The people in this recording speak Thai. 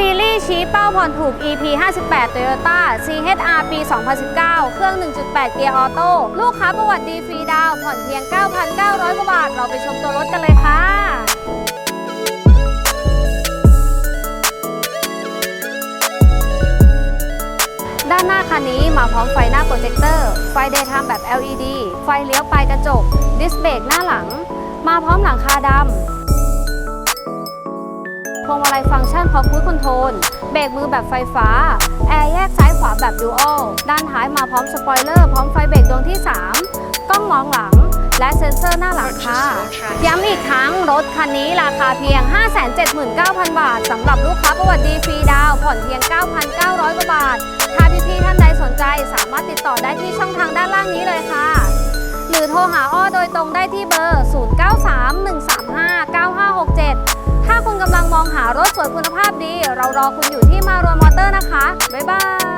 ซีรีส์ชี้เป้าผ่อนถูก EP 58 Toyota CHR ปี 2019 เครื่อง 1.8 เกียร์ออโต้ ลูกค้าประวัติดีฟรีดาว ผ่อนเพียง 9,900 กว่าบาท เราไปชมตัวรถกันเลยค่ะ ด้านหน้าคันนี้มาพร้อมไฟหน้าโปรเจคเตอร์ ไฟเดย์ไทม์แบบ LED ไฟเลี้ยวปลายกระจก ดิสเบรกหน้าหลัง มาพร้อมหลังคาดำ พวงมาลัยฟังก์ชันพร้อมคุยคอนโทรลเบรกมือแบบไฟฟ้า แอร์แยกซ้ายขวาแบบดูอัลด้านท้ายมาพร้อมสปอยเลอร์พร้อมไฟเบรกดวงที่ 3 กล้องมองหลัง และเซ็นเซอร์หน้าหลังค่ะ ย้ำอีกครั้งรถคันนี้ราคาเพียง 579,000 บาทสำหรับลูกค้าประวัติดีฟรีดาวผ่อนเพียง 9,900กว่าบาท ถ้าพี่ๆท่านใดสนใจสามารถติดต่อได้ที่ช่องทางด้านล่างนี้เลยค่ะ หรือโทรหาอ้อโดยตรงได้ที่เบอร์ 093 135 ถสวยคุณภาพดี เรารอคุณอยู่ที่มารวนมอเตอร์นะคะ บ๊ายบาย